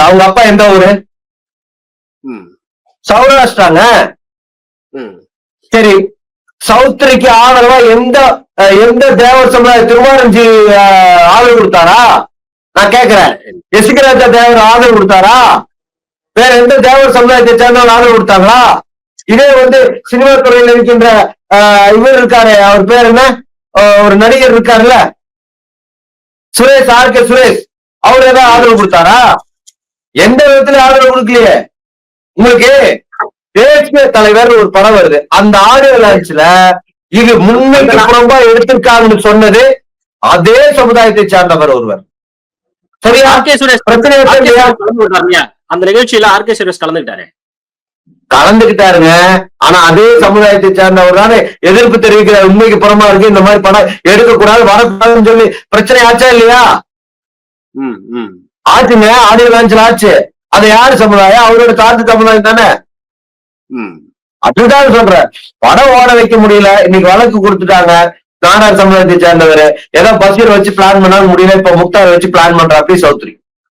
அவங்க அப்பா எந்த ஊரு? சௌராஷ்டிராங்க. சரி சௌத்ரிக்கு ஆதரவா எந்த எந்த தேவர் சமுதாய திருமாரஞ்சி அஹ், ஆதரவு கொடுத்தாரா? நான் கேக்குறேன். எசிகராஜா தேவர் ஆதரவு கொடுத்தாரா? வேற எந்த தேவர் சமுதாயத்தை சேர்ந்தவங்க ஆதரவு கொடுத்தாங்களா? இதே வந்து சினிமா துறையில் இருக்கின்ற இவர் இருக்காரு அவர் பேர் என்ன? ஒரு நடிகர் இருக்காருல்ல. Suresh R K Suresh. அவர் ஏதாவது ஆதரவு கொடுத்தாரா? எந்த விதத்துல ஆதரவு கொடுக்கலையே? உங்களுக்கு தேசிய தலைவர் ஒரு படம் வருது. அந்த ஆடியோ லான்ச்ல இது முன்னைக்கு புறம்பா எடுத்திருக்காங்கன்னு சொன்னது அதே சமுதாயத்தை சார்ந்தவர் ஒருவர். சரியா? பிரச்சனை அந்த நிகழ்ச்சியில ஆர் கே சுரேஷ் கலந்துக்கிட்டாரு. கலந்துகிட்டாருங்க ஆனா அதே சமுதாயத்தை சார்ந்தவர் தானே எதிர்ப்பு தெரிவிக்கிற உண்மைக்கு புறமா இருக்கு. இந்த மாதிரி படம் எடுக்க கூடாது வரக்கூடாதுன்னு சொல்லி பிரச்சனை ஆச்சா இல்லையா? ஆச்சுங்க ஆடியோ லான்ச்ல ஆச்சு. அது யாரு சமுதாயம்? அவரோட சார்ந்த சமுதாயம் தானே? ம். அதுதான் சொல்றேன். படம் ஓட வைக்க முடியல. இன்னைக்கு வழக்கு கொடுத்துட்டாங்க. நாடார் சமுதாயத்தை சேர்ந்தவர். ஏதோ பசீர் வச்சு பிளான் பண்ணாலும் முடியல. இப்ப முக்தார் வச்சு பிளான் பண்றாப்படி சௌத்ரி